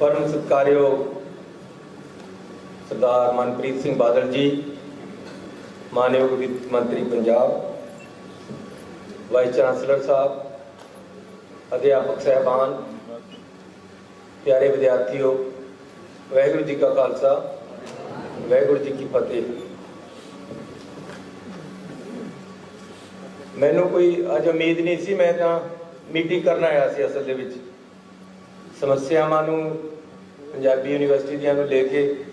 ਪਰਮ ਸਤਿਕਾਰਯੋਗ ਸਰਦਾਰ ਮਨਪ੍ਰੀਤ ਸਿੰਘ ਬਾਦਲ ਜੀ, ਮਾਨਯੋਗ ਵਿੱਤ ਮੰਤਰੀ ਪੰਜਾਬ, ਵਾਈਸ ਚਾਂਸਲਰ ਸਾਹਿਬ, ਅਧਿਆਪਕ ਸਹਿਬਾਨ, ਪਿਆਰੇ ਵਿਦਿਆਰਥੀਓ, ਵਾਹਿਗੁਰੂ ਜੀ ਕਾ ਖਾਲਸਾ, ਵਾਹਿਗੁਰੂ ਜੀ ਕੀ ਫਤਿਹ। ਮੈਨੂੰ ਕੋਈ ਅੱਜ ਉਮੀਦ ਨਹੀਂ ਸੀ, ਮੈਂ ਤਾਂ ਮੀਟਿੰਗ ਕਰਨ ਆਇਆ ਸੀ ਅਸਲ ਦੇ ਵਿੱਚ। ਸਮੱਸਿਆਵਾਂ ਨੂੰ ਪੰਜਾਬੀ ਯੂਨੀਵਰਸਿਟੀ ਦੀਆਂ ਨੂੰ ਲੈ ਕੇ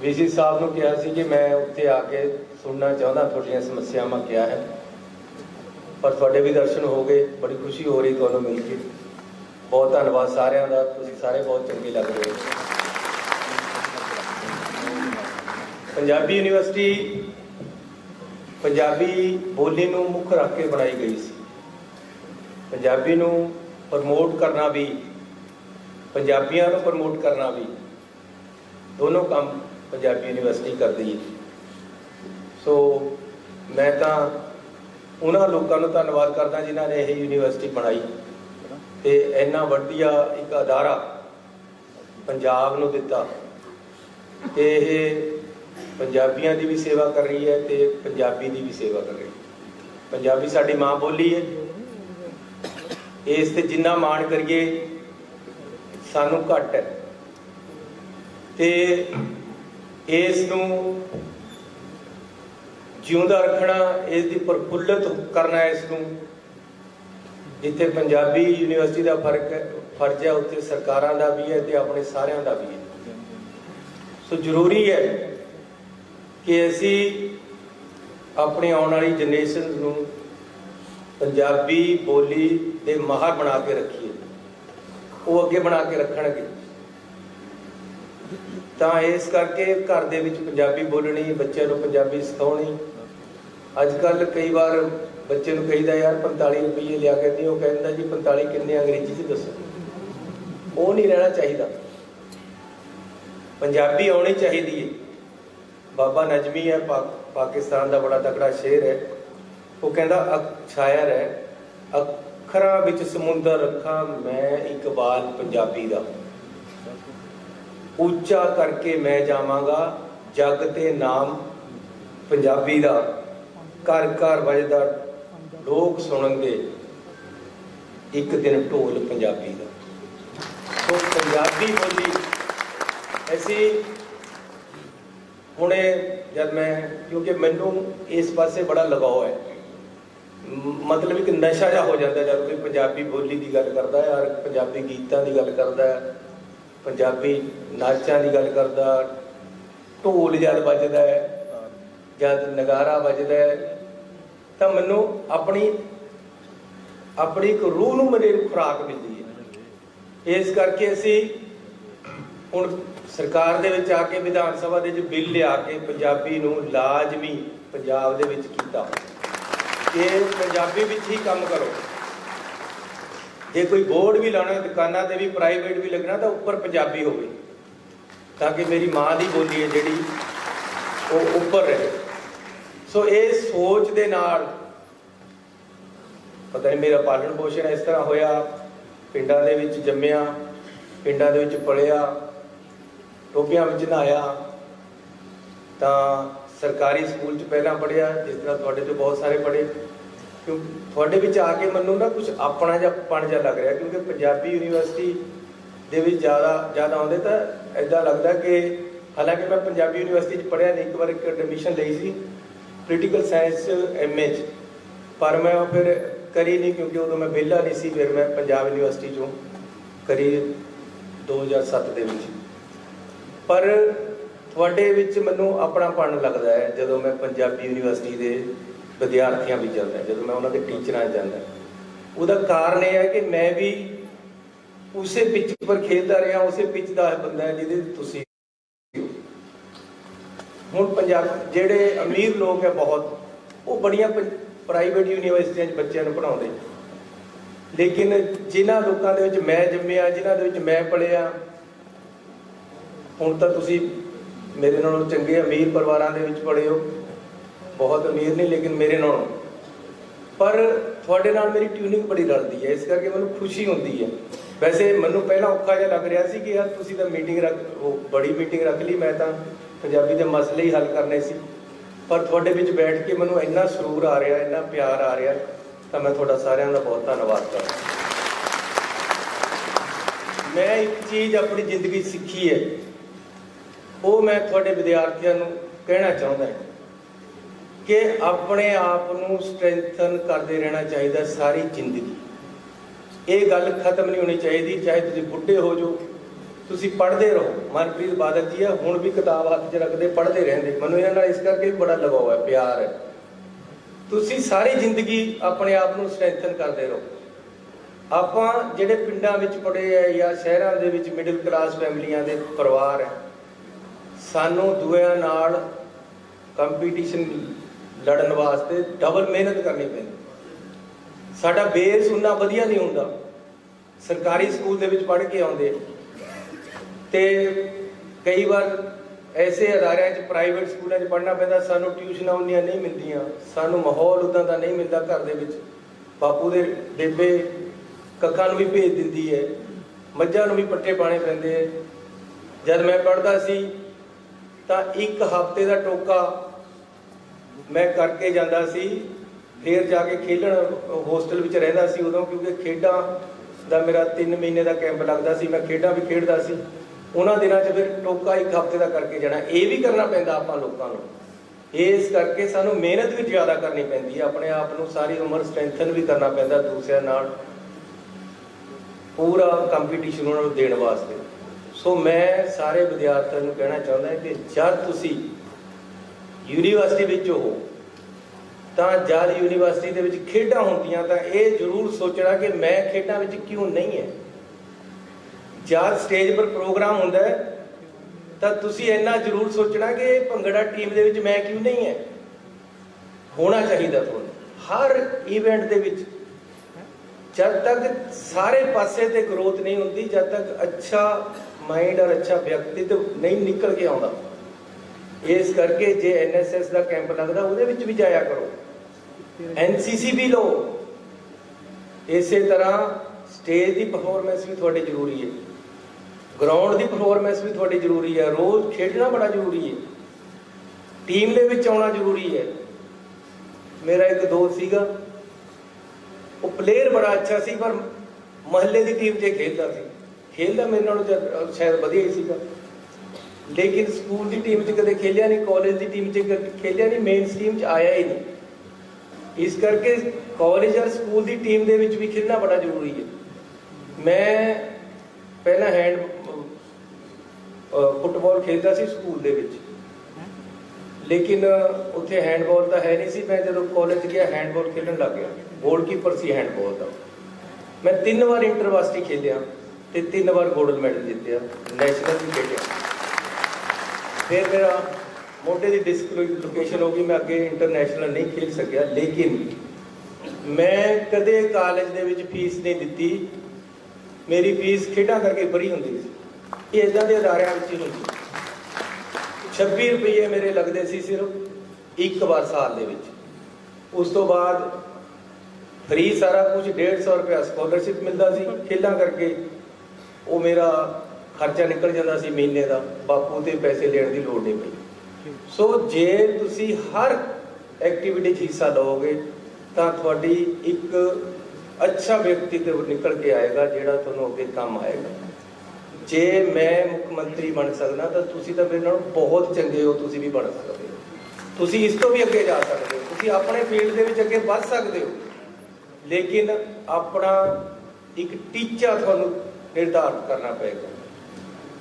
ਵੀਸੀ ਸਾਹਿਬ ਨੂੰ ਕਿਹਾ ਸੀ ਕਿ ਮੈਂ ਉੱਥੇ ਆ ਕੇ ਸੁਣਨਾ ਚਾਹੁੰਦਾ, ਤੁਹਾਡੀਆਂ ਸਮੱਸਿਆਵਾਂ ਕਿਆ ਹੈ? ਪਰ ਤੁਹਾਡੇ ਵੀ ਦਰਸ਼ਨ ਹੋ ਗਏ, ਬੜੀ ਖੁਸ਼ੀ ਹੋ ਰਹੀ ਤੁਹਾਨੂੰ ਮਿਲ ਕੇ। ਬਹੁਤ ਧੰਨਵਾਦ ਸਾਰਿਆਂ ਦਾ, ਤੁਸੀਂ ਸਾਰੇ ਬਹੁਤ ਚੰਗੇ ਲੱਗ ਰਹੇ ਹੋ। ਪੰਜਾਬੀ ਯੂਨੀਵਰਸਿਟੀ ਪੰਜਾਬੀ ਬੋਲੀ ਨੂੰ ਮੁੱਖ ਰੱਖ ਕੇ ਬਣਾਈ ਗਈ ਸੀ। ਪੰਜਾਬੀ ਨੂੰ ਪ੍ਰਮੋਟ ਕਰਨਾ ਵੀ ਪੰਜਾਬੀਆਂ ਨੂੰ ਪ੍ਰਮੋਟ ਕਰਨਾ ਵੀ। ਦੋਨੋਂ ਕੰਮ ਪੰਜਾਬੀ ਯੂਨੀਵਰਸਿਟੀ ਕਰਦੀ ਹੈ। ਸੋ ਮੈਂ ਤਾਂ ਉਹਨਾਂ ਲੋਕਾਂ ਨੂੰ ਧੰਨਵਾਦ ਕਰਦਾ ਜਿਨ੍ਹਾਂ ਨੇ ਇਹ ਯੂਨੀਵਰਸਿਟੀ ਬਣਾਈ। ਤੇ ਇੰਨਾ ਵਧੀਆ ਇੱਕ ਅਦਾਰਾ ਪੰਜਾਬ ਨੂੰ ਦਿੱਤਾ। ਤੇ ਇਹ ਪੰਜਾਬੀਆਂ ਦੀ ਵੀ ਸੇਵਾ ਕਰ ਰਹੀ ਹੈ ਤੇ ਪੰਜਾਬੀ ਦੀ ਵੀ ਸੇਵਾ ਕਰ ਰਹੀ ਹੈ। ਪੰਜਾਬੀ ਸਾਡੀ ਮਾਂ ਬੋਲੀ ਹੈ। ਇਸ ਤੇ ਜਿੰਨਾ ਮਾਣ ਕਰੀਏ ਸਾਨੂੰ ਘੱਟ ਹੈ। ਤੇ ਇਸ ਨੂੰ ਜਿਉਂਦਾ ਰੱਖਣਾ, ਇਸ ਦੀ ਪ੍ਰਫੁੱਲਤ ਕਰਨਾ ਇਸ ਨੂੰ, ਜਿੱਥੇ ਪੰਜਾਬੀ ਯੂਨੀਵਰਸਿਟੀ ਦਾ ਫ਼ਰਕ ਹੈ, ਫਰਜ਼ ਹੈ, ਉੱਥੇ ਸਰਕਾਰਾਂ ਦਾ ਵੀ ਹੈ ਤੇ ਆਪਣੇ ਸਾਰਿਆਂ ਦਾ ਵੀ ਹੈ। ਸੋ ਜ਼ਰੂਰੀ ਹੈ ਕਿ ਅਸੀਂ ਆਪਣੀ ਆਉਣ ਵਾਲੀ ਜਨਰੇਸ਼ਨ ਨੂੰ ਪੰਜਾਬੀ ਬੋਲੀ ਦੇ ਮਾਹਰ ਬਣਾ ਕੇ ਰੱਖੀਏ। ਉਹ ਅੱਗੇ ਬਣਾ ਕੇ ਰੱਖਣਗੇ। ਤਾਂ ਇਸ ਕਰਕੇ ਘਰ ਦੇ ਵਿੱਚ ਪੰਜਾਬੀ ਬੋਲਣੀ, ਬੱਚਿਆਂ ਨੂੰ ਪੰਜਾਬੀ ਸਿਖਾਉਣੀ। ਅੱਜ ਕੱਲ ਕਈ ਵਾਰ ਬੱਚੇ ਨੂੰ ਕਹੀਦਾ, ਯਾਰ 45 ਰੁਪਏ ਲਿਆ ਕੇ ਦੇ ਉਹ ਕਹਿੰਦਾ, ਜੀ 45 ਕਿੰਨੇ ਅੰਗਰੇਜ਼ੀ ਚ ਦੱਸੋ? ਉਹ ਨਹੀਂ ਰਹਿਣਾ ਚਾਹੀਦਾ। ਪੰਜਾਬੀ ਆਉਣੀ ਚਾਹੀਦੀ ਹੈ ਬਾਬਾ ਨਜਮੀ ਹੈ, ਪਾ- ਪਾਕਿਸਤਾਨ ਦਾ ਬੜਾ ਤਕੜਾ ਸ਼ੇਰ ਹੈ। ਉਹ ਕਹਿੰਦਾ, ਅਕ- ਸ਼ਾਇਰ ਹੈ। ਅੱਖਰਾਂ ਵਿੱਚ ਸਮੁੰਦਰ ਰੱਖਾਂ, ਮੈਂ ਇਕਬਾਲ ਪੰਜਾਬੀ ਦਾ। ਉੱਚਾ ਕਰਕੇ ਮੈਂ ਜਾਵਾਂਗਾ, ਜਗ ਤੇ ਨਾਮ ਪੰਜਾਬੀ ਦਾ। ਘਰ ਘਰ ਵੱਜਦਾ ਲੋਕ ਸੁਣਨਗੇ ਇੱਕ ਦਿਨ ਢੋਲ ਪੰਜਾਬੀ ਦਾ। ਸੋ ਪੰਜਾਬੀ ਬੋਲੀ ਅਸੀਂ ਹੁਣੇ ਜਦ ਮੈਂ ਕਿਉਂਕਿ ਮੈਨੂੰ ਇਸ ਪਾਸੇ ਬੜਾ ਲਗਾਓ ਹੈ। ਮਤਲਬ ਇੱਕ ਨਸ਼ਾ ਜਿਹਾ ਹੋ ਜਾਂਦਾ ਜਦ ਕੋਈ ਪੰਜਾਬੀ ਬੋਲੀ ਦੀ ਗੱਲ ਕਰਦਾ ਹੈ ਔਰ ਪੰਜਾਬੀ ਗੀਤਾਂ ਦੀ ਗੱਲ ਕਰਦਾ ਹੈ ਪੰਜਾਬੀ ਨਾਚਾਂ ਦੀ ਗੱਲ ਕਰਦਾ, ਢੋਲ ਜਦ ਵੱਜਦਾ ਹੈ ਜਦ ਨਗਾਰਾ ਵੱਜਦਾ ਹੈ ਤਾਂ ਮੈਨੂੰ ਆਪਣੀ ਆਪਣੀ ਇੱਕ ਰੂਹ ਨੂੰ ਮੇਰੇ ਖੁਰਾਕ ਮਿਲਦੀ ਹੈ। ਇਸ ਕਰਕੇ ਅਸੀਂ ਹੁਣ ਸਰਕਾਰ ਦੇ ਵਿੱਚ ਆ ਕੇ ਵਿਧਾਨ ਸਭਾ ਦੇ ਵਿੱਚ ਬਿੱਲ ਲਿਆ ਕੇ ਪੰਜਾਬੀ ਨੂੰ ਲਾਜ਼ਮੀ ਪੰਜਾਬ ਦੇ ਵਿੱਚ ਕੀਤਾ। ਕਿ ਪੰਜਾਬੀ ਵਿੱਚ ਹੀ ਕੰਮ ਕਰੋ, ਜੇ ਕੋਈ ਬੋਰਡ ਵੀ ਲਾਉਣਾ, ਦੁਕਾਨਾਂ ਤੇ ਵੀ, ਪ੍ਰਾਈਵੇਟ ਵੀ ਲੱਗਣਾ, ਤਾਂ ਉੱਪਰ ਪੰਜਾਬੀ ਹੋਵੇ, ਤਾਂ ਕਿ ਮੇਰੀ ਮਾਂ ਦੀ ਬੋਲੀ ਹੈ ਜਿਹੜੀ, ਉਹ ਉੱਪਰ ਰਹੇ। ਸੋ ਇਹ ਸੋਚ ਦੇ ਨਾਲ, ਪਤਾ ਨਹੀਂ ਮੇਰਾ ਪਾਲਣ ਪੋਸ਼ਣ ਇਸ ਤਰ੍ਹਾਂ ਹੋਇਆ, ਪਿੰਡਾਂ ਦੇ ਵਿੱਚ ਜੰਮਿਆ, ਪਿੰਡਾਂ ਦੇ ਵਿੱਚ ਪਲਿਆ ਟੋਪੀਆਂ ਵਿੱਚ ਨਹਾਇਆ, ਤਾਂ ਸਰਕਾਰੀ ਸਕੂਲ 'ਚ ਪਹਿਲਾਂ ਪੜਿਆ ਜਿਸ ਤਰ੍ਹਾਂ ਤੁਹਾਡੇ ਤੋਂ ਬਹੁਤ ਸਾਰੇ ਪੜੇ ਕਿਉਂ, ਤੁਹਾਡੇ ਵਿੱਚ ਆ ਕੇ ਮੈਨੂੰ ਨਾ ਕੁਝ ਆਪਣਾ ਜਿਹਾ ਪਣ ਜਿਹਾ ਲੱਗ ਰਿਹਾ, ਕਿਉਂਕਿ ਪੰਜਾਬੀ ਯੂਨੀਵਰਸਿਟੀ ਦੇ ਵਿੱਚ ਜ਼ਿਆਦਾ ਜ਼ਿਆਦਾ ਆਉਂਦੇ ਤਾਂ ਐਦਾਂ ਲੱਗਦਾ ਕਿ ਹਾਲਾਂਕਿ ਮੈਂ ਪੰਜਾਬੀ ਯੂਨੀਵਰਸਿਟੀ 'ਚ ਪੜਿਆ ਨਹੀਂ, ਇੱਕ ਵਾਰ ਇੱਕ ਐਡਮਿਸ਼ਨ ਲਈ ਸੀ ਪੋਲੀਟੀਕਲ ਸਾਇੰਸ ਐਮਏ 'ਚ। ਪਰ ਮੈਂ ਉਹ ਫਿਰ ਕਰੀ ਨਹੀਂ, ਕਿਉਂਕਿ ਉਦੋਂ ਮੈਂ ਵਿਹਲਾ ਨਹੀਂ ਸੀ, ਫਿਰ ਮੈਂ ਪੰਜਾਬ ਯੂਨੀਵਰਸਿਟੀ 'ਚੋਂ ਕਰੀ 2007 ਦੇ ਵਿੱਚ। ਪਰ ਤੁਹਾਡੇ ਵਿੱਚ ਮੈਨੂੰ ਆਪਣਾ ਪਣ ਲੱਗਦਾ ਹੈ, ਜਦੋਂ ਮੈਂ ਪੰਜਾਬੀ ਯੂਨੀਵਰਸਿਟੀ ਦੇ ਵਿਦਿਆਰਥੀਆਂ ਵਿੱਚ ਜਾਂਦਾ ਜਦੋਂ ਮੈਂ ਉਹਨਾਂ ਦੇ ਟੀਚਰਾਂ ਜਾਂਦਾ ਉਹਦਾ ਕਾਰਨ ਇਹ ਹੈ ਕਿ ਮੈਂ ਵੀ ਉਸੇ ਪਿੱਚ ਪਰ ਖੇਡਦਾ ਰਿਹਾ, ਉਸੇ ਪਿੱਚ ਦਾ ਬੰਦਾ ਜਿਹਦੇ ਤੁਸੀਂ ਹੁਣ ਪੰਜਾਬ ਜਿਹੜੇ ਅਮੀਰ ਲੋਕ ਹੈ ਬਹੁਤ, ਉਹ ਬੜੀਆਂ ਪ੍ਰਾਈਵੇਟ ਯੂਨੀਵਰਸਿਟੀਆਂ 'ਚ ਬੱਚਿਆਂ ਨੂੰ ਪੜ੍ਹਾਉਂਦੇ ਲੇਕਿਨ ਜਿਨ੍ਹਾਂ ਲੋਕਾਂ ਦੇ ਵਿੱਚ ਮੈਂ ਜੰਮਿਆ, ਜਿਨ੍ਹਾਂ ਦੇ ਵਿੱਚ ਮੈਂ ਪੜਿਆ ਹੁਣ ਤਾਂ ਤੁਸੀਂ ਮੇਰੇ ਨਾਲੋਂ ਚੰਗੇ ਅਮੀਰ ਪਰਿਵਾਰਾਂ ਦੇ ਵਿੱਚ ਪੜ੍ਹੇ ਹੋ। ਬਹੁਤ ਅਮੀਰ ਨਹੀਂ ਲੇਕਿਨ ਮੇਰੇ ਨਾਲੋਂ। ਪਰ ਤੁਹਾਡੇ ਨਾਲ ਮੇਰੀ ਟਿਊਨਿੰਗ ਬੜੀ ਰਲਦੀ ਹੈ, ਇਸ ਕਰਕੇ ਮੈਨੂੰ ਖੁਸ਼ੀ ਹੁੰਦੀ ਹੈ। ਵੈਸੇ ਮੈਨੂੰ ਪਹਿਲਾਂ ਔਖਾ ਜਿਹਾ ਲੱਗ ਰਿਹਾ ਸੀ ਕਿ ਯਾਰ ਤੁਸੀਂ ਤਾਂ ਮੀਟਿੰਗ ਰੱਖ, ਉਹ ਬੜੀ ਮੀਟਿੰਗ ਰੱਖ ਲਈ, ਮੈਂ ਤਾਂ ਪੰਜਾਬੀ ਦੇ ਮਸਲੇ ਹੀ ਹੱਲ ਕਰਨੇ ਸੀ। ਪਰ ਤੁਹਾਡੇ ਵਿੱਚ ਬੈਠ ਕੇ ਮੈਨੂੰ ਇੰਨਾ ਸਰੂਰ ਆ ਰਿਹਾ, ਇੰਨਾ ਪਿਆਰ ਆ ਰਿਹਾ, ਤਾਂ ਮੈਂ ਤੁਹਾਡਾ ਸਾਰਿਆਂ ਦਾ ਬਹੁਤ ਧੰਨਵਾਦ ਕਰਦਾ ਮੈਂ ਇੱਕ ਚੀਜ਼ ਆਪਣੀ ਜ਼ਿੰਦਗੀ ਸਿੱਖੀ ਹੈ। ਉਹ ਮੈਂ ਤੁਹਾਡੇ ਵਿਦਿਆਰਥੀਆਂ ਨੂੰ ਕਹਿਣਾ ਚਾਹੁੰਦਾ ਹਾਂ ਕਿ ਆਪਣੇ ਆਪ ਨੂੰ ਸਟਰੈਂਥਨ ਕਰਦੇ ਰਹਿਣਾ ਚਾਹੀਦਾ ਸਾਰੀ ਜ਼ਿੰਦਗੀ। ਇਹ ਗੱਲ ਖਤਮ ਨਹੀਂ ਹੋਣੀ ਚਾਹੀਦੀ, ਚਾਹੇ ਤੁਸੀਂ ਬੁੱਢੇ ਹੋ ਜਾਓ, ਤੁਸੀਂ ਪੜ੍ਹਦੇ ਰਹੋ। ਮਨਪ੍ਰੀਤ ਬਾਦਲ ਜੀ ਆ, ਹੁਣ ਵੀ ਕਿਤਾਬ ਹੱਥ 'ਚ ਰੱਖਦੇ, ਪੜ੍ਹਦੇ ਰਹਿੰਦੇ। ਮੈਨੂੰ ਇਹਨਾਂ ਨਾਲ ਇਸ ਕਰਕੇ ਵੀ ਬੜਾ ਲਗਾਓ ਹੈ, ਪਿਆਰ ਹੈ। ਤੁਸੀਂ ਸਾਰੀ ਜ਼ਿੰਦਗੀ ਆਪਣੇ ਆਪ ਨੂੰ ਸਟਰੈਂਥਨ ਕਰਦੇ ਰਹੋ। ਆਪਾਂ ਜਿਹੜੇ ਪਿੰਡਾਂ ਵਿੱਚ ਪੜੇ ਆ ਜਾਂ ਸ਼ਹਿਰਾਂ ਦੇ ਵਿੱਚ ਮਿਡਲ ਕਲਾਸ ਫੈਮਲੀਆਂ ਦੇ ਪਰਿਵਾਰ ਹੈ ਸਾਨੂੰ ਦੂਆਂ ਨਾਲ ਕੰਪੀਟੀਸ਼ਨ ਲੜਨ ਵਾਸਤੇ ਡਬਲ ਮਿਹਨਤ ਕਰਨੀ ਪੈਂਦੀ। ਸਾਡਾ ਬੇਸ ਉਨਾ ਵਧੀਆ ਨਹੀਂ ਹੁੰਦਾ। ਸਰਕਾਰੀ ਸਕੂਲ ਦੇ ਵਿੱਚ ਪੜ੍ਹ ਕੇ ਆਉਂਦੇ। ਤੇ ਕਈ ਵਾਰ ਐਸੇ ਅਦਾਰਿਆਂ 'ਚ ਪ੍ਰਾਈਵੇਟ ਸਕੂਲਾਂ 'ਚ ਪੜ੍ਹਨਾ ਪੈਂਦਾ, ਸਾਨੂੰ ਟਿਊਸ਼ਨਾਂ ਉਨੀਆਂ ਨਹੀਂ ਮਿਲਦੀਆਂ। ਸਾਨੂੰ ਮਾਹੌਲ ਉਦਾਂ ਦਾ ਨਹੀਂ ਮਿਲਦਾ ਘਰ ਦੇ ਵਿੱਚ। ਬਾਪੂ ਦੇ ਬੇਬੇ ਕੱਖਾਂ ਨੂੰ ਵੀ ਭੇਜ ਦਿੰਦੀ ਹੈ। ਮੱਝਾਂ ਨੂੰ ਵੀ ਪੱਠੇ ਪਾਣੇ ਪੈਂਦੇ ਹੈ। ਜਦ ਮੈਂ ਪੜ੍ਹਦਾ ਸੀ ਤਾਂ ਇੱਕ ਹਫ਼ਤੇ ਦਾ ਟੋਕਾ ਮੈਂ ਕਰਕੇ ਜਾਂਦਾ ਸੀ, ਫਿਰ ਜਾ ਕੇ ਖੇਡਣ ਹੋਸਟਲ ਵਿੱਚ ਰਹਿੰਦਾ ਸੀ ਉਦੋਂ, ਕਿਉਂਕਿ ਖੇਡਾਂ ਦਾ ਮੇਰਾ 3 ਮਹੀਨੇ ਦਾ ਕੈਂਪ ਲੱਗਦਾ ਸੀ, ਮੈਂ ਖੇਡਾਂ ਵੀ ਖੇਡਦਾ ਸੀ। ਉਹਨਾਂ ਦਿਨਾਂ 'ਚ ਫਿਰ ਟੋਕਾ ਇੱਕ ਹਫ਼ਤੇ ਦਾ ਕਰਕੇ ਜਾਣਾ। ਇਹ ਵੀ ਕਰਨਾ ਪੈਂਦਾ ਆਪਾਂ ਲੋਕਾਂ ਨੂੰ। ਇਸ ਕਰਕੇ ਸਾਨੂੰ ਮਿਹਨਤ ਵੀ ਜ਼ਿਆਦਾ ਕਰਨੀ ਪੈਂਦੀ ਹੈ। ਆਪਣੇ ਆਪ ਨੂੰ ਸਾਰੀ ਉਮਰ ਸਟਰੈਂਥਨ ਵੀ ਕਰਨਾ ਪੈਂਦਾ ਦੂਸਰਿਆਂ ਨਾਲ। ਪੂਰਾ ਕੰਪੀਟੀਸ਼ਨ ਉਹਨਾਂ ਨੂੰ ਦੇਣ ਵਾਸਤੇ। ਸੋ ਮੈਂ ਸਾਰੇ ਵਿਦਿਆਰਥੀਆਂ ਨੂੰ ਕਹਿਣਾ ਚਾਹੁੰਦਾ ਕਿ ਜਦ ਤੁਸੀਂ ਯੂਨੀਵਰਸਿਟੀ ਵਿੱਚ ਹੋ, ਤਾਂ ਜਦ ਯੂਨੀਵਰਸਿਟੀ ਦੇ ਵਿੱਚ ਖੇਡਾਂ ਹੁੰਦੀਆਂ, ਤਾਂ ਇਹ ਜ਼ਰੂਰ ਸੋਚਣਾ ਕਿ ਮੈਂ ਖੇਡਾਂ ਵਿੱਚ ਕਿਉਂ ਨਹੀਂ ਹੈ। ਜਦ ਸਟੇਜ ਪਰ ਪ੍ਰੋਗਰਾਮ ਹੁੰਦਾ ਹੈ, ਤਾਂ ਤੁਸੀਂ ਇੰਨਾ ਜ਼ਰੂਰ ਸੋਚਣਾ ਕਿ ਇਹ ਭੰਗੜਾ ਟੀਮ ਦੇ ਵਿੱਚ ਮੈਂ ਕਿਉਂ ਨਹੀਂ ਹੈ। ਹੋਣਾ ਚਾਹੀਦਾ ਤੁਹਾਨੂੰ। ਹਰ ਇਵੈਂਟ ਦੇ ਵਿੱਚ ਜਦ ਤੱਕ ਸਾਰੇ ਪਾਸੇ ਤੇ ਗਰੋਥ ਨਹੀਂ ਹੁੰਦੀ, ਜਦ ਤੱਕ ਅੱਛਾ ਮਾਈਂਡ ਔਰ ਅੱਛਾ ਵਿਅਕਤੀਤਵ ਨਹੀਂ ਨਿਕਲ ਕੇ ਆਉਂਦਾ। ਇਸ ਕਰਕੇ ਜੇ ਐਨਐਸਐਸ ਦਾ ਕੈਂਪ ਲੱਗਦਾ, ਉਹਦੇ ਵਿੱਚ ਵੀ ਜਾਇਆ ਕਰੋ। ਐਨਸੀਸੀ ਵੀ ਲਓ। ਇਸੇ ਤਰ੍ਹਾਂ ਸਟੇਜ ਦੀ ਪਰਫਾਰਮੈਂਸ ਵੀ ਤੁਹਾਡੀ ਜ਼ਰੂਰੀ ਹੈ। ਗਰਾਊਂਡ ਦੀ ਪਰਫਾਰਮੈਂਸ ਵੀ ਤੁਹਾਡੀ ਜ਼ਰੂਰੀ ਹੈ। ਰੋਜ਼ ਖੇਡਣਾ ਬੜਾ ਜ਼ਰੂਰੀ ਹੈ। ਟੀਮ ਦੇ ਵਿੱਚ ਆਉਣਾ ਜ਼ਰੂਰੀ ਹੈ। ਮੇਰਾ ਇੱਕ ਦੋਸਤ ਸੀਗਾ ਉਹ ਪਲੇਅਰ ਬੜਾ ਅੱਛਾ ਸੀ, ਪਰ ਮਹੱਲੇ ਦੀ ਟੀਮ 'ਚ ਖੇਡਦਾ ਸੀ। ਖੇਡਦਾ ਮੇਰੇ ਨਾਲੋਂ ਸ਼ਾਇਦ ਵਧੀਆ ਹੀ ਸੀਗਾ। ਲੇਕਿਨ ਸਕੂਲ ਦੀ ਟੀਮ 'ਚ ਕਦੇ ਖੇਲਿਆ ਨਹੀਂ ਕਾਲਜ ਦੀ ਟੀਮ 'ਚ ਖੇਲਿਆ ਨਹੀਂ ਮੇਨ ਸਟ੍ਰੀਮ 'ਚ ਆਇਆ ਹੀ ਨਹੀਂ। ਇਸ ਕਰਕੇ ਕਾਲਜ ਔਰ ਸਕੂਲ ਦੀ ਟੀਮ ਦੇ ਵਿੱਚ ਵੀ ਖੇਡਣਾ ਬੜਾ ਜ਼ਰੂਰੀ ਹੈ। ਮੈਂ ਪਹਿਲਾਂ ਹੈਂਡ ਫੁੱਟਬਾਲ ਖੇਡਦਾ ਸੀ ਸਕੂਲ ਦੇ ਵਿੱਚ। ਲੇਕਿਨ ਉੱਥੇ ਹੈਂਡਬਾਲ ਤਾਂ ਹੈ ਨਹੀਂ ਸੀ। ਮੈਂ ਜਦੋਂ ਕਾਲਜ ਗਿਆ ਹੈਂਡਬਾਲ ਖੇਡਣ ਲੱਗ ਗਿਆ। ਗੋਲਕੀਪਰ ਸੀ ਹੈਂਡਬਾਲ ਦਾ। ਮੈਂ ਤਿੰਨ ਵਾਰ ਇੰਟਰਵਾਸਟੀ ਖੇਡਿਆ ਤੇ ਤਿੰਨ ਵਾਰ ਗੋਲਡ ਮੈਡਲ ਜਿੱਤਿਆ ਨੈਸ਼ਨਲ ਵੀ ਖੇਡਿਆ ਫਿਰ ਮੇਰਾ ਮੋਢੇ ਦੀ ਡਿਸਲੋਕੇਸ਼ਨ ਹੋ ਗਈ, ਮੈਂ ਅੱਗੇ ਇੰਟਰਨੈਸ਼ਨਲ ਨਹੀਂ ਖੇਡ ਸਕਿਆ, ਲੇਕਿਨ ਮੈਂ ਕਦੇ ਕਾਲਜ ਦੇ ਵਿੱਚ ਫੀਸ ਨਹੀਂ ਦਿੱਤੀ। ਮੇਰੀ ਫੀਸ ਖੇਡਾਂ ਕਰਕੇ ਫਰੀ ਹੁੰਦੀ ਸੀ। ਇਹ ਇਦਾਂ ਦੇ ਅਦਾਰਿਆਂ ਵਿੱਚ ਹੀ ਹੁੰਦੀ। 26 ਰੁਪਏ ਮੇਰੇ ਲੱਗਦੇ ਸੀ ਸਿਰਫ ਇੱਕ ਵਾਰ ਸਾਲ ਦੇ ਵਿੱਚ। ਉਸ ਤੋਂ ਬਾਅਦ ਫ੍ਰੀ ਸਾਰਾ ਕੁਝ 150 ਰੁਪਏ ਸਕਾਲਰਸ਼ਿਪ ਮਿਲਦਾ ਸੀ ਖੇਲਾਂ ਕਰਕੇ। ਉਹ ਮੇਰਾ ਖਰਚਾ ਨਿਕਲ ਜਾਂਦਾ ਸੀ ਮਹੀਨੇ ਦਾ, ਬਾਪੂ ਤੇ ਪੈਸੇ ਲੈਣ ਦੀ ਲੋੜ ਨਹੀਂ ਪਈ। ਸੋ ਜੇ ਤੁਸੀਂ ਹਰ ਐਕਟੀਵਿਟੀ 'ਚ ਹਿੱਸਾ ਲਓਗੇ, ਤਾਂ ਤੁਹਾਡੀ ਇੱਕ ਅੱਛਾ ਵਿਅਕਤੀ 'ਤੇ ਨਿਕਲ ਕੇ ਆਏਗਾ, ਜਿਹੜਾ ਤੁਹਾਨੂੰ ਅੱਗੇ ਕੰਮ ਆਏਗਾ। ਜੇ ਮੈਂ ਮੁੱਖ ਮੰਤਰੀ ਬਣ ਸਕਦਾ, ਤਾਂ ਤੁਸੀਂ ਤਾਂ ਮੇਰੇ ਨਾਲੋਂ ਬਹੁਤ ਚੰਗੇ ਹੋ, ਤੁਸੀਂ ਵੀ ਬਣ ਸਕਦੇ ਹੋ। ਤੁਸੀਂ ਇਸ ਤੋਂ ਵੀ ਅੱਗੇ ਜਾ ਸਕਦੇ ਹੋ, ਤੁਸੀਂ ਆਪਣੇ ਫੀਲਡ ਦੇ ਵਿੱਚ ਅੱਗੇ ਵੱਧ ਸਕਦੇ ਹੋ। ਲੇਕਿਨ ਆਪਣਾ ਇੱਕ ਟੀਚਾ ਤੁਹਾਨੂੰ निर्धारित करना पड़ेगा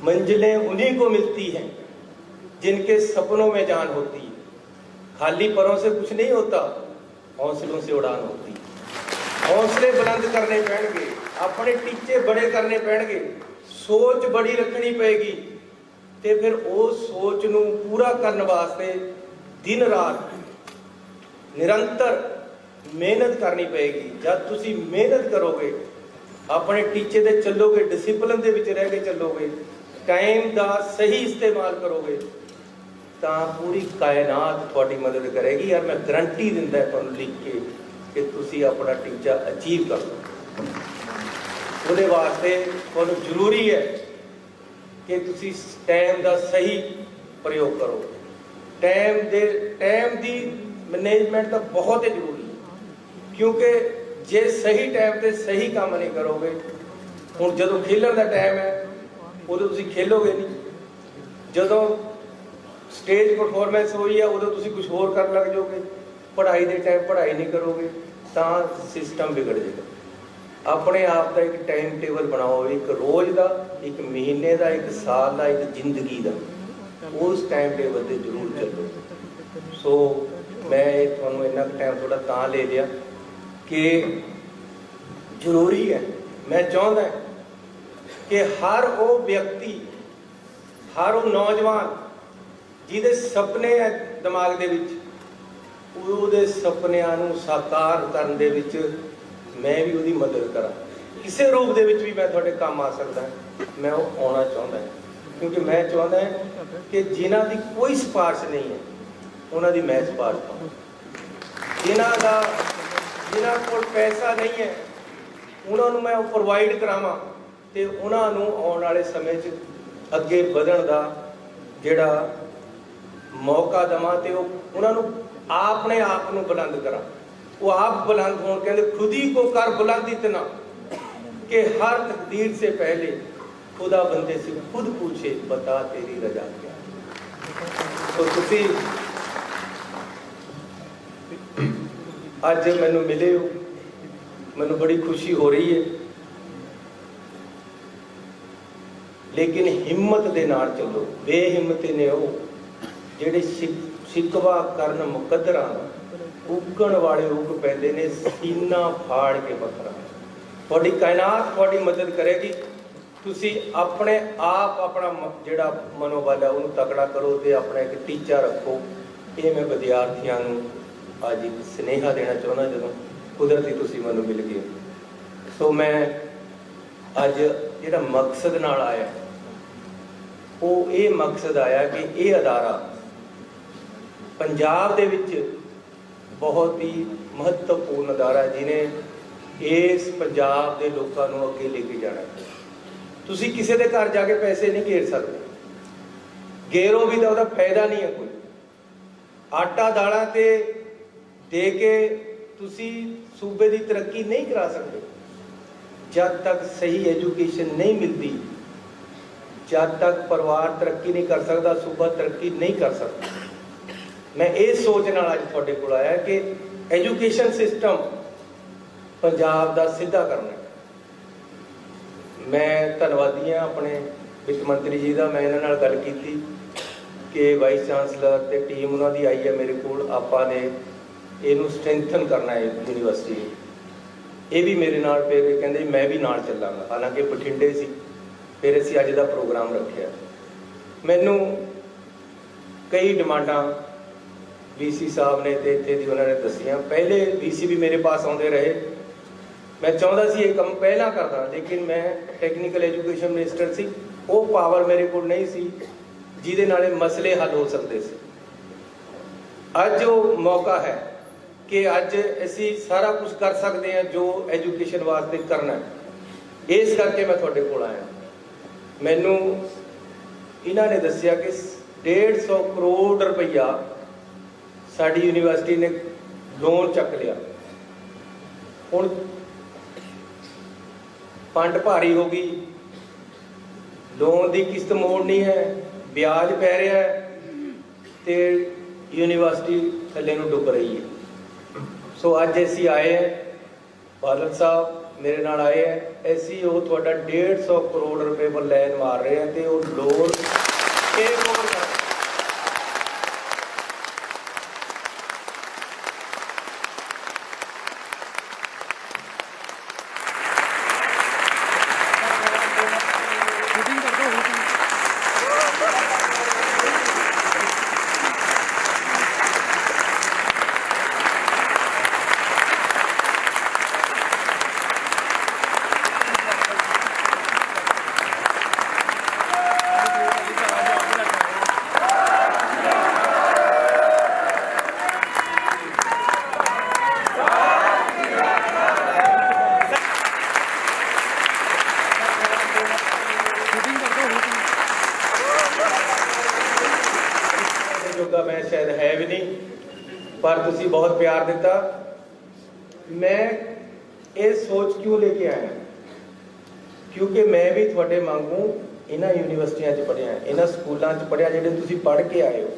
मंजिलें उन्हीं को मिलती हैं जिनके सपनों में जान होती है खाली परों से कुछ नहीं होता हौसलों से उड़ान होती है हौसले बुलंद करने पैणगे ਆਪਣੇ ਟੀਚੇ ਬੜੇ ਕਰਨੇ ਪੈਣਗੇ ਸੋਚ ਬੜੀ ਰੱਖਣੀ ਪਏਗੀ ਤੇ ਫਿਰ ਉਹ ਸੋਚ ਨੂੰ ਪੂਰਾ ਕਰਨ ਵਾਸਤੇ ਦਿਨ ਰਾਤ ਨਿਰੰਤਰ ਮਿਹਨਤ ਕਰਨੀ ਪਏਗੀ। ਜਦ ਤੁਸੀਂ ਮਿਹਨਤ ਕਰੋਗੇ, ਆਪਣੇ ਟੀਚੇ ਤੇ ਚੱਲੋਗੇ ਡਿਸਪਲਿਨ ਦੇ ਵਿੱਚ ਰਹਿ ਕੇ ਚੱਲੋਗੇ ਟਾਈਮ ਦਾ ਸਹੀ ਇਸਤੇਮਾਲ ਕਰੋਗੇ, ਤਾਂ ਪੂਰੀ ਕਾਇਨਾਤ ਤੁਹਾਡੀ ਮਦਦ ਕਰੇਗੀ। ਯਾਰ, ਮੈਂ ਗਰੰਟੀ ਦਿੰਦਾ ਤੁਹਾਨੂੰ ਲਿਖ ਕੇ ਕਿ ਤੁਸੀਂ ਆਪਣਾ ਟੀਚਾ ਅਚੀਵ ਕਰ ਲਓ ਉਹਦੇ ਵਾਸਤੇ ਤੁਹਾਨੂੰ ਜ਼ਰੂਰੀ ਹੈ ਕਿ ਤੁਸੀਂ ਟਾਈਮ ਦਾ ਸਹੀ ਪ੍ਰਯੋਗ ਕਰੋ। ਟਾਈਮ ਦੇ ਟਾਈਮ ਦੀ ਮੈਨੇਜਮੈਂਟ ਤਾਂ ਬਹੁਤ ਹੀ ਜ਼ਰੂਰੀ ਕਿਉਂਕਿ ਜੇ ਸਹੀ ਟਾਈਮ ਤੇ ਸਹੀ ਕੰਮ ਨਹੀਂ ਕਰੋਗੇ, ਹੁਣ ਜਦੋਂ ਖੇਲਣ ਦਾ ਟਾਈਮ ਹੈ, ਉਦੋਂ ਤੁਸੀਂ ਖੇਲੋਗੇ ਨਹੀਂ। ਜਦੋਂ ਸਟੇਜ ਪਰਫਾਰਮੈਂਸ ਹੋਈ ਹੈ, ਉਦੋਂ ਤੁਸੀਂ ਕੁਝ ਹੋਰ ਕਰਨ ਲੱਗ ਜਾਓਗੇ। ਪੜ੍ਹਾਈ ਦੇ ਟਾਈਮ ਪੜ੍ਹਾਈ ਨਹੀਂ ਕਰੋਗੇ, ਤਾਂ ਸਿਸਟਮ ਵਿਗੜ ਜਾਏਗਾ। ਆਪਣੇ ਆਪ ਦਾ ਇੱਕ ਟਾਈਮ ਟੇਬਲ ਬਣਾਓ, ਇੱਕ ਰੋਜ਼ ਦਾ, ਇੱਕ ਮਹੀਨੇ ਦਾ, ਇੱਕ ਸਾਲ ਦਾ, ਇੱਕ ਜ਼ਿੰਦਗੀ ਦਾ। ਉਸ ਟਾਈਮ ਟੇਬਲ ਤੇ ਜ਼ਰੂਰ ਚੱਲੋ। ਸੋ ਮੈਂ ਤੁਹਾਨੂੰ ਇੰਨਾ ਟਾਈਮ ਥੋੜਾ ਤਾਂ ਲੈ ਲਿਆ। ਕਿ ਜ਼ਰੂਰੀ ਹੈ, ਮੈਂ ਚਾਹੁੰਦਾ ਕਿ ਹਰ ਉਹ ਵਿਅਕਤੀ, ਹਰ ਉਹ ਨੌਜਵਾਨ ਜਿਹਦੇ ਸੁਪਨੇ ਹੈ ਦਿਮਾਗ ਦੇ ਵਿੱਚ, ਉਹਦੇ ਸੁਪਨਿਆਂ ਨੂੰ ਸਾਕਾਰ ਕਰਨ ਦੇ ਵਿੱਚ ਮੈਂ ਵੀ ਉਹਦੀ ਮਦਦ ਕਰਾਂ। ਕਿਸੇ ਰੂਪ ਦੇ ਵਿੱਚ ਵੀ ਮੈਂ ਤੁਹਾਡੇ ਕੰਮ ਆ ਸਕਦਾ ਮੈਂ ਉਹ ਆਉਣਾ ਚਾਹੁੰਦਾ ਕਿਉਂਕਿ ਮੈਂ ਚਾਹੁੰਦਾ ਕਿ ਜਿਨ੍ਹਾਂ ਦੀ ਕੋਈ ਸਿਫਾਰਿਸ਼ ਨਹੀਂ ਹੈ, ਉਹਨਾਂ ਦੀ ਮੈਂ ਸਿਫਾਰਿਸ਼ ਪਾਵਾਂ। ਜਿਨ੍ਹਾਂ ਦਾ ਜਿਨ੍ਹਾਂ ਕੋਲ ਪੈਸਾ ਨਹੀਂ ਹੈ, ਉਹਨਾਂ ਨੂੰ ਮੈਂ ਪ੍ਰੋਵਾਈਡ ਕਰਾਵਾਂ ਤੇ ਉਹਨਾਂ ਨੂੰ ਆਉਣ ਵਾਲੇ ਸਮੇਂ 'ਚ ਅੱਗੇ ਵਧਣ ਦਾ ਜਿਹੜਾ ਮੌਕਾ ਦਵਾਂ ਤੇ ਉਹ ਉਹਨਾਂ ਨੂੰ ਆਪਣੇ ਆਪ ਨੂੰ ਬੁਲੰਦ ਕਰਾਂ। ਉਹ ਆਪ ਬੁਲੰਦ ਹੋਣ ਕਹਿੰਦੇ ਖੁਦੀ ਕੋ ਕਰ ਬੁਲੰਦ ਇਤਨਾ ਕਿ ਹਰ ਤਕਦੀਰ ਸੇ ਪਹਿਲੇ ਖੁਦਾ ਬੰਦੇ ਸੇ ਖੁਦ ਪੁੱਛੇ ਬਤਾ ਤੇਰੀ ਰਜ਼ਾ ਕਿਆ ਤੋ ਤੁਸੀਂ ਅੱਜ ਮੈਨੂੰ ਮਿਲੇ ਹੋ। ਮੈਨੂੰ ਬੜੀ ਖੁਸ਼ੀ ਹੋ ਰਹੀ ਹੈ। ਲੇਕਿਨ ਹਿੰਮਤ ਦੇ ਨਾਲ ਚੱਲੋ। ਬੇਹਿੰਮਤੇ ਨੇ ਉਹ ਜਿਹੜੇ ਸ਼ਿਕ- ਸ਼ਿਕਵਾ ਕਰਨ ਮੁਕੱਦਰਾਂ ਉੱਗਣ ਵਾਲੇ ਉੱਗ ਪੈਂਦੇ ਨੇ, ਸੀਨਾ ਫਾੜ ਕੇ ਬੱਕਰਾ ਤੁਹਾਡੀ ਕਾਇਨਾਤ ਤੁਹਾਡੀ ਮਦਦ ਕਰੇਗੀ। ਤੁਸੀਂ ਆਪਣੇ ਆਪ ਆਪਣਾ ਜਿਹੜਾ ਮਨੋਬਲ ਹੈ ਉਹਨੂੰ ਤਕੜਾ ਕਰੋ ਤੇ ਆਪਣਾ ਇੱਕ ਟੀਚਾ ਰੱਖੋ। ਇਹ ਮੈਂ ਵਿਦਿਆਰਥੀਆਂ ਨੂੰ ਅੱਜ ਇੱਕ ਸਨੇਹਾ ਦੇਣਾ ਚਾਹੁੰਦਾ ਜਦੋਂ ਕੁਦਰਤੀ ਤੁਸੀਂ ਮੈਨੂੰ ਮਿਲ ਗਏ। ਸੋ ਮੈਂ ਅੱਜ ਜਿਹੜਾ ਮਕਸਦ ਨਾਲ ਆਇਆ, ਉਹ ਇਹ ਮਕਸਦ ਆਇਆ ਕਿ ਇਹ ਅਦਾਰਾ ਪੰਜਾਬ ਦੇ ਵਿੱਚ ਬਹੁਤ ਹੀ ਮਹੱਤਵਪੂਰਨ ਅਦਾਰਾ ਜਿਹਨੇ ਇਸ ਪੰਜਾਬ ਦੇ ਲੋਕਾਂ ਨੂੰ ਅੱਗੇ ਲੈ ਕੇ ਜਾਣਾ ਤੁਸੀਂ ਕਿਸੇ ਦੇ ਘਰ ਜਾ ਕੇ ਪੈਸੇ ਨਹੀਂ ਘੇਰ ਸਕਦੇ। ਗੇਰੋ ਵੀ ਤਾਂ ਉਹਦਾ ਫਾਇਦਾ ਨਹੀਂ ਹੈ ਕੋਈ। ਆਟਾ, ਦਾਲਾਂ ਤੇ ਦੇ ਕੇ ਤੁਸੀਂ ਸੂਬੇ ਦੀ ਤਰੱਕੀ ਨਹੀਂ ਕਰਾ ਸਕਦੇ। ਜਦ ਤੱਕ ਸਹੀ ਐਜੂਕੇਸ਼ਨ ਨਹੀਂ ਮਿਲਦੀ, ਜਦ ਤੱਕ ਪਰਿਵਾਰ ਤਰੱਕੀ ਨਹੀਂ ਕਰ ਸਕਦਾ, ਸੂਬਾ ਤਰੱਕੀ ਨਹੀਂ ਕਰ ਸਕਦਾ। ਮੈਂ ਇਹ ਸੋਚ ਨਾਲ ਅੱਜ ਤੁਹਾਡੇ ਕੋਲ ਆਇਆ ਕਿ ਐਜੂਕੇਸ਼ਨ ਸਿਸਟਮ ਪੰਜਾਬ ਦਾ ਸਿੱਧਾ ਕਰਨਾ ਮੈਂ ਧੰਨਵਾਦੀ ਹਾਂ ਆਪਣੇ ਵਿੱਤ ਮੰਤਰੀ ਜੀ ਦਾ, ਮੈਂ ਇਹਨਾਂ ਨਾਲ ਗੱਲ ਕੀਤੀ ਕਿ ਵਾਈਸ ਚਾਂਸਲਰ ਤੇ ਟੀਮ ਉਹਨਾਂ ਦੀ ਆਈ ਹੈ ਮੇਰੇ ਕੋਲ, ਆਪਾਂ ਨੇ ਇਹਨੂੰ ਸਟਰੈਂਥਨ ਕਰਨਾ ਹੈ ਯੂਨੀਵਰਸਿਟੀ ਇਹ ਵੀ ਮੇਰੇ ਨਾਲ ਫਿਰ ਇਹ ਕਹਿੰਦੇ ਮੈਂ ਵੀ ਨਾਲ ਚੱਲਾਂਗਾ। ਹਾਲਾਂਕਿ ਬਠਿੰਡੇ ਸੀ। ਫਿਰ ਅਸੀਂ ਅੱਜ ਦਾ ਪ੍ਰੋਗਰਾਮ ਰੱਖਿਆ। ਮੈਨੂੰ ਕਈ ਡਿਮਾਂਡਾਂ ਵੀਸੀ ਸਾਹਿਬ ਨੇ ਤੇ ਇੱਥੇ ਦੀ ਉਹਨਾਂ ਨੇ ਦੱਸੀਆਂ। ਪਹਿਲੇ ਵੀਸੀ ਵੀ ਮੇਰੇ ਪਾਸ ਆਉਂਦੇ ਰਹੇ। ਮੈਂ ਚਾਹੁੰਦਾ ਸੀ ਇਹ ਕੰਮ ਪਹਿਲਾਂ ਕਰਦਾ, ਲੇਕਿਨ ਮੈਂ ਟੈਕਨੀਕਲ ਐਜੂਕੇਸ਼ਨ ਮਿਨਿਸਟਰ ਸੀ। ਉਹ ਪਾਵਰ ਮੇਰੇ ਕੋਲ ਨਹੀਂ ਸੀ, ਜਿਹਦੇ ਨਾਲ ਇਹ ਮਸਲੇ ਹੱਲ ਹੋ ਸਕਦੇ ਸੀ। ਅੱਜ ਉਹ ਮੌਕਾ ਹੈ। ਕਿ ਅੱਜ ਅਸੀਂ ਸਾਰਾ ਕੁਝ ਕਰ ਸਕਦੇ ਹਾਂ ਜੋ ਐਜੂਕੇਸ਼ਨ ਵਾਸਤੇ ਕਰਨਾ ਹੈ। ਇਸ ਕਰਕੇ ਮੈਂ ਤੁਹਾਡੇ ਕੋਲ ਆਇਆ। ਮੈਨੂੰ ਇਹਨਾਂ ਨੇ ਦੱਸਿਆ ਕਿ 150 ਕਰੋੜ ਰੁਪਈਆ ਸਾਡੀ ਯੂਨੀਵਰਸਿਟੀ ਨੇ ਲੋਨ ਚੱਕ ਲਿਆ। ਹੁਣ ਪੰਡ ਭਾਰੀ ਹੋ ਗਈ। ਲੋਨ ਦੀ ਕਿਸ਼ਤ ਮੋੜਨੀ ਹੈ, ਵਿਆਜ ਪੈ ਰਿਹਾ ਹੈ ਤੇ ਯੂਨੀਵਰਸਿਟੀ ਥੱਲੇ ਨੂੰ ਡੁੱਬ ਰਹੀ ਹੈ। ਸੋ ਅੱਜ ਅਸੀਂ ਆਏ ਹੈ। ਬਾਦਲ ਸਾਹਿਬ ਮੇਰੇ ਨਾਲ ਆਏ ਹੈ। ਅਸੀਂ ਉਹ ਤੁਹਾਡਾ 150 ਕਰੋੜ ਰੁਪਏ ਪਰ ਲੈਣ ਮਾਰ ਰਹੇ ਹਾਂ ਤੇ ਉਹ ਲੋਨ ਤੁਸੀਂ ਬਹੁਤ ਪਿਆਰ ਦਿੱਤਾ। ਮੈਂ ਇਹ ਸੋਚ ਕਿਉਂ ਲੈ ਕੇ ਆਇਆ? ਕਿਉਂਕਿ ਮੈਂ ਵੀ ਤੁਹਾਡੇ ਵਾਂਗੂ ਇਹਨਾਂ ਯੂਨੀਵਰਸਿਟੀਆਂ 'ਚ ਪੜ੍ਹਿਆ, ਇਹਨਾਂ ਸਕੂਲਾਂ 'ਚ ਪੜ੍ਹਿਆ ਜਿਹੜੇ ਤੁਸੀਂ ਪੜ੍ਹ ਕੇ ਆਏ ਹੋ।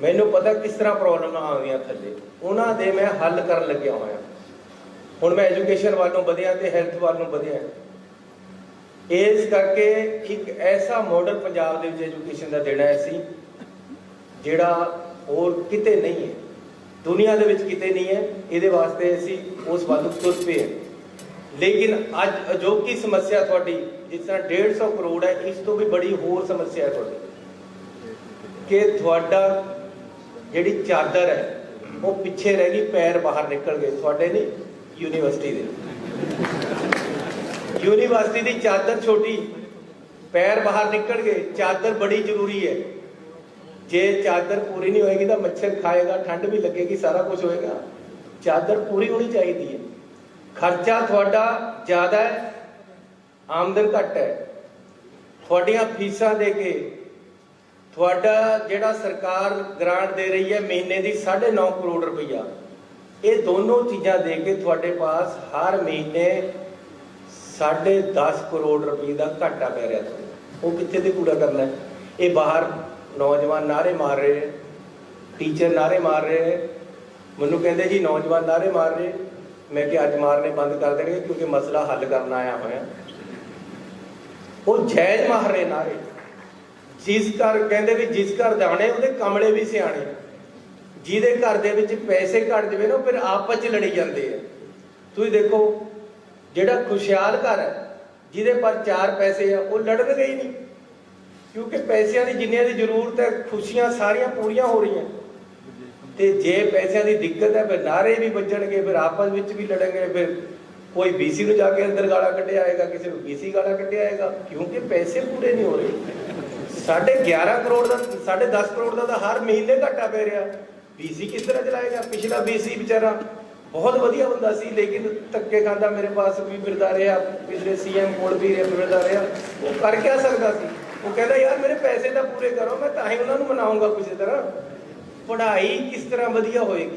ਮੈਨੂੰ ਪਤਾ ਕਿਸ ਤਰ੍ਹਾਂ ਪ੍ਰੋਬਲਮਾਂ ਆਉਂਦੀਆਂ ਥੱਲੇ। ਉਹਨਾਂ ਦੇ ਮੈਂ ਹੱਲ ਕਰਨ ਲੱਗਿਆ ਹੋਇਆ। ਹੁਣ ਮੈਂ ਐਜੂਕੇਸ਼ਨ ਵੱਲੋਂ ਵਧਿਆ ਤੇ ਹੈਲਥ ਵੱਲੋਂ ਵਧਿਆ। ਇਸ ਕਰਕੇ ਇੱਕ ਐਸਾ ਮਾਡਲ ਪੰਜਾਬ ਦੇ ਵਿੱਚ ਐਜੂਕੇਸ਼ਨ ਦਾ ਦੇਣਾ ਸੀ ਜਿਹੜਾ ਹੋਰ ਕਿਤੇ ਨਹੀਂ ਹੈ। ਦੁਨੀਆ ਦੇ ਵਿੱਚ ਕਿਤੇ ਨਹੀਂ ਹੈ, ਇਹਦੇ ਵਾਸਤੇ ਅਸੀਂ ਉਸ ਵੱਲ ਤੁਰ ਪਏ ਹਾਂ। ਲੇਕਿਨ ਅੱਜ ਅਜੋਕੀ ਸਮੱਸਿਆ ਤੁਹਾਡੀ, ਜਿਸ ਤਰ੍ਹਾਂ 150 ਕਰੋੜ ਹੈ, ਇਸ ਤੋਂ ਵੀ ਬੜੀ ਹੋਰ ਸਮੱਸਿਆ ਹੈ ਤੁਹਾਡੀ। ਕਿ ਤੁਹਾਡਾ ਜਿਹੜੀ ਚਾਦਰ ਹੈ, ਉਹ ਪਿੱਛੇ ਰਹਿ ਗਈ, ਪੈਰ ਬਾਹਰ ਨਿਕਲ ਗਏ, ਤੁਹਾਡੇ ਨਹੀਂ, ਯੂਨੀਵਰਸਿਟੀ ਦੇ। ਯੂਨੀਵਰਸਿਟੀ ਦੀ ਚਾਦਰ ਛੋਟੀ, ਪੈਰ ਬਾਹਰ ਨਿਕਲ ਗਏ, ਚਾਦਰ ਬੜੀ ਜ਼ਰੂਰੀ ਹੈ। ਜੇ ਚਾਦਰ ਪੂਰੀ ਨਹੀਂ ਹੋਏਗੀ ਤਾਂ ਮੱਛਰ ਖਾਏਗਾ, ਠੰਡ ਵੀ ਲੱਗੇਗੀ, ਸਾਰਾ ਕੁਝ ਹੋਏਗਾ। ਚਾਦਰ ਪੂਰੀ ਹੋਣੀ ਚਾਹੀਦੀ ਹੈ। ਖਰਚਾ ਤੁਹਾਡਾ ਜ਼ਿਆਦਾ ਹੈ, ਆਮਦਨ ਘੱਟ ਹੈ। ਤੁਹਾਡੀਆਂ ਫੀਸਾਂ ਦੇ ਕੇ ਤੁਹਾਡਾ ਜਿਹੜਾ ਸਰਕਾਰ ਗ੍ਰਾਂਟ ਦੇ ਰਹੀ ਹੈ ਮਹੀਨੇ ਦੀ 9.5 ਕਰੋੜ ਰੁਪਈਆ। ਇਹ ਦੋਨੋਂ ਚੀਜ਼ਾਂ ਦੇ ਕੇ ਤੁਹਾਡੇ ਪਾਸ ਹਰ ਮਹੀਨੇ 10.5 ਕਰੋੜ ਰੁਪਏ ਦਾ ਘਾਟਾ ਪੈ ਰਿਹਾ। ਉਹ ਕਿੱਥੇ ਤੇ ਪੂਰਾ ਕਰਨਾ ਹੈ? ਇਹ ਬਾਹਰ ਨੌਜਵਾਨ ਨਾਰੇ ਮਾਰ ਰਹੇ ਹੈ ਟੀਚਰ ਨਾਰੇ ਮਾਰ ਰਹੇ ਹੈ, ਮੈਨੂੰ ਕਹਿੰਦੇ ਜੀ ਨੌਜਵਾਨ ਨਾਰੇ ਮਾਰ ਰਹੇ ਮੈਂ ਕਿ ਅੱਜ ਮਾਰਨੇ ਬੰਦ ਕਰ ਦੇਣਗੇ ਕਿਉਂਕਿ ਮਸਲਾ ਹੱਲ ਕਰਨ ਆਇਆ ਹੋਇਆ। ਉਹ ਜਾਇਜ਼ ਮਾਰ ਰਹੇ ਨਾਰੇ ਜਿਸ ਘਰ ਕਹਿੰਦੇ ਵੀ ਜਿਸ ਘਰ ਦਾਣੇ ਉਹਦੇ ਕਮਲੇ ਵੀ ਸਿਆਣੇ। ਜਿਹਦੇ ਘਰ ਦੇ ਵਿੱਚ ਪੈਸੇ ਘਟ ਜਵੇ ਨਾ, ਉਹ ਫਿਰ ਆਪਸ ਚ ਲੜੀ ਜਾਂਦੇ ਆ। ਤੁਸੀਂ ਦੇਖੋ, ਜਿਹੜਾ ਖੁਸ਼ਹਾਲ ਘਰ ਹੈ, ਜਿਹਦੇ ਪਰ ਚਾਰ ਪੈਸੇ ਆ, ਉਹ ਲੜਨਗੇ ਹੀ ਨਹੀਂ। ਕਿਉਂਕਿ ਪੈਸਿਆਂ ਦੀ ਜਿੰਨੀਆਂ ਦੀ ਜ਼ਰੂਰਤ ਹੈ, ਖੁਸ਼ੀਆਂ ਸਾਰੀਆਂ ਪੂਰੀਆਂ ਹੋ ਰਹੀਆਂ। ਤੇ ਜੇ ਪੈਸਿਆਂ ਦੀ ਦਿੱਕਤ ਹੈ, ਫਿਰ ਨਾਰੇ ਵੀ ਵੱਜਣਗੇ, ਫਿਰ ਆਪਸ ਵਿੱਚ ਵੀ ਲੜਨਗੇ, ਫਿਰ ਕੋਈ ਬੀਸੀ ਨੂੰ ਜਾ ਕੇ ਅੰਦਰ ਗਾਲਾਂ ਕੱਢਿਆ ਆਏਗਾ, ਕਿਸੇ ਨੂੰ ਬੀਸੀ ਗਾਲਾਂ ਕੱਢਿਆ ਆਏਗਾ, ਕਿਉਂਕਿ ਪੈਸੇ ਪੂਰੇ ਨਹੀਂ ਹੋ ਰਹੇ। ਸਾਢੇ 11 ਕਰੋੜ ਦਾ, ਸਾਢੇ 10 ਕਰੋੜ ਦਾ ਤਾਂ ਹਰ ਮਹੀਨੇ ਘਾਟਾ ਪੈ ਰਿਹਾ। ਬੀਸੀ ਕਿਸ ਤਰ੍ਹਾਂ ਚਲਾਏਗਾ? ਪਿਛਲਾ ਬੀਸੀ ਵਿਚਾਰਾ ਬਹੁਤ ਵਧੀਆ ਬੰਦਾ ਸੀ, ਲੇਕਿਨ ਧੱਕੇ ਖਾਂਦਾ ਮੇਰੇ ਪਾਸ ਵੀ ਫਿਰਦਾ ਰਿਹਾ, ਪਿਛਲੇ ਸੀਐਮ ਕੋਲ ਵੀ ਰਿਹਾ ਫਿਰਦਾ ਰਿਹਾ। ਉਹ ਕਰ ਕਿਆ ਸਕਦਾ ਸੀ? ਉਹ ਕਹਿੰਦਾ, ਯਾਰ, ਮੇਰੇ ਪੈਸੇ ਤਾਂ ਪੂਰੇ ਕਰੋ, ਮੈਂ ਤਾਂ ਹੀ ਉਹਨਾਂ ਨੂੰ ਮਨਾਉਂਗਾ ਕਿਸੇ ਤਰ੍ਹਾਂ। ਪੜ੍ਹਾਈ ਕਿਸ ਤਰ੍ਹਾਂ ਵਧੀਆ ਹੋਏਗੀ?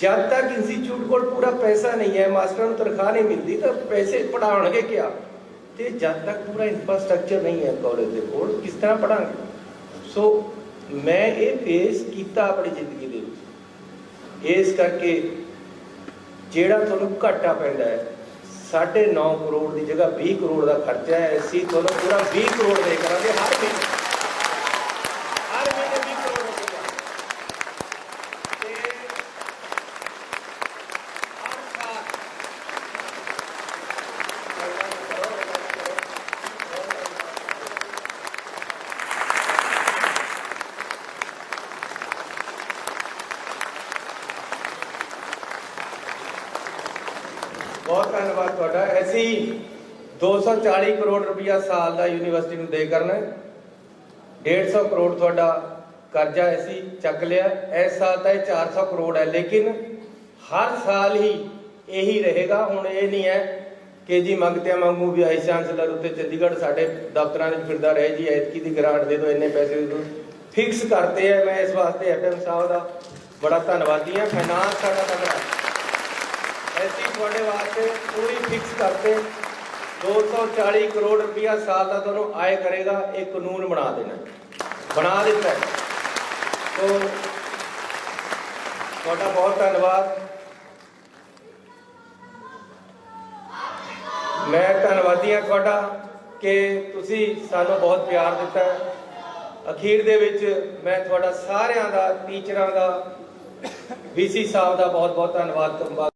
ਜਦ ਤੱਕ ਇੰਸਟੀਚਿਊਟ ਕੋਲ ਪੂਰਾ ਪੈਸਾ ਨਹੀਂ ਹੈ, ਮਾਸਟਰਾਂ ਨੂੰ ਤਨਖਾਹ ਨਹੀਂ ਮਿਲਦੀ, ਤਾਂ ਪੈਸੇ ਪੜਾਉਣਗੇ ਕਿਆ? ਤੇ ਜਦ ਤੱਕ ਪੂਰਾ ਇਨਫਰਾਸਟ੍ਰਕਚਰ ਨਹੀਂ ਹੈ ਕਾਲਜ ਦੇ ਕੋਲ, ਕਿਸ ਤਰ੍ਹਾਂ ਪੜਾਂਗੇ ਸੋ ਮੈਂ ਇਹ ਫੇਸ ਕੀਤਾ ਆਪਣੀ ਜ਼ਿੰਦਗੀ ਦੇ ਵਿੱਚ। ਇਸ ਕਰਕੇ ਜਿਹੜਾ ਤੁਹਾਨੂੰ ਘਾਟਾ ਪੈਂਦਾ ਹੈ 9.5 ਕਰੋੜ ਦੀ ਜਗ੍ਹਾ 20 ਕਰੋੜ ਦਾ ਖਰਚਾ ਹੈ। ਅਸੀਂ ਤੁਹਾਨੂੰ ਪੂਰਾ 20 ਕਰੋੜ ਦੇ ਕਰਾਂਗੇ ਹਰ ਮਹੀਨੇ ਹਰ ਮਹੀਨੇ 20 ਕਰੋੜ ਰੁਪਏ ਤੇ ਹਰ ਸਾਲ ਬਹੁਤ ਧੰਨਵਾਦ ਤੁਹਾਡਾ ਅਸੀਂ 240 ਕਰੋੜ ਰੁਪਇਆ ਸਾਲ ਦਾ ਯੂਨੀਵਰਸਿਟੀ ਨੂੰ ਦੇ ਕਰਨਾ ਹੈ। 150 ਕਰੋੜ ਤੁਹਾਡਾ ਕਰਜ਼ਾ ਅਸੀਂ ਚੱਕ ਲਿਆ। ਇਸ ਸਾਲ ਤਾਂ ਇਹ 400 ਕਰੋੜ ਹੈ, ਲੇਕਿਨ ਹਰ ਸਾਲ ਹੀ ਇਹੀ ਰਹੇਗਾ। ਹੁਣ ਇਹ ਨਹੀਂ ਹੈ ਕਿ ਜੀ ਮੰਗਤਿਆਂ ਮੰਗੂ ਵੀ ਵਾਈਸ ਚਾਂਸਲਰ ਉੱਤੇ ਚੰਡੀਗੜ੍ਹ ਸਾਡੇ ਦਫ਼ਤਰਾਂ ਵਿੱਚ ਫਿਰਦਾ ਰਹੇ ਜੀ, ਐਤਕੀ ਦੀ ਗ੍ਰਾਂਟ ਦੇ ਦਿਓ, ਇੰਨੇ ਪੈਸੇ ਦੇ ਦਿਓ। ਫਿਕਸ ਕਰਤੇ ਹੈ, ਮੈਂ ਇਸ ਵਾਸਤੇ ਐਫਐਮ ਸਾਹਿਬ ਦਾ ਬੜਾ ਧੰਨਵਾਦੀ ਹਾਂ। ਫਾਈਨਾਂਸ ਸਾਡਾ ਤਗੜਾ ਐਸੀ ਤੁਹਾਡੇ ਵਾਸਤੇ ਪੂਰੀ ਫਿਕਸ ਕਰਤੇ 240 ਕਰੋੜ ਰੁਪਇਆ ਸਾਲ ਦਾ ਤੁਹਾਨੂੰ ਆਏ ਕਰੇਗਾ, ਇਹ ਕਾਨੂੰਨ ਬਣਾ ਦੇਣਾ ਬਣਾ ਦਿੱਤਾ ਤੋ ਤੁਹਾਡਾ ਬਹੁਤ ਧੰਨਵਾਦ। ਮੈਂ ਧੰਨਵਾਦੀ ਹਾਂ ਤੁਹਾਡਾ ਕਿ ਤੁਸੀਂ ਸਾਨੂੰ ਬਹੁਤ ਪਿਆਰ ਦਿੱਤਾ ਅਖੀਰ ਦੇ ਵਿੱਚ ਮੈਂ ਤੁਹਾਡਾ ਸਾਰਿਆਂ ਦਾ, ਟੀਚਰਾਂ ਦਾ ਵੀਸੀ ਸਾਹਿਬ ਦਾ ਬਹੁਤ ਬਹੁਤ ਧੰਨਵਾਦ ਕਰੂੰਗਾ।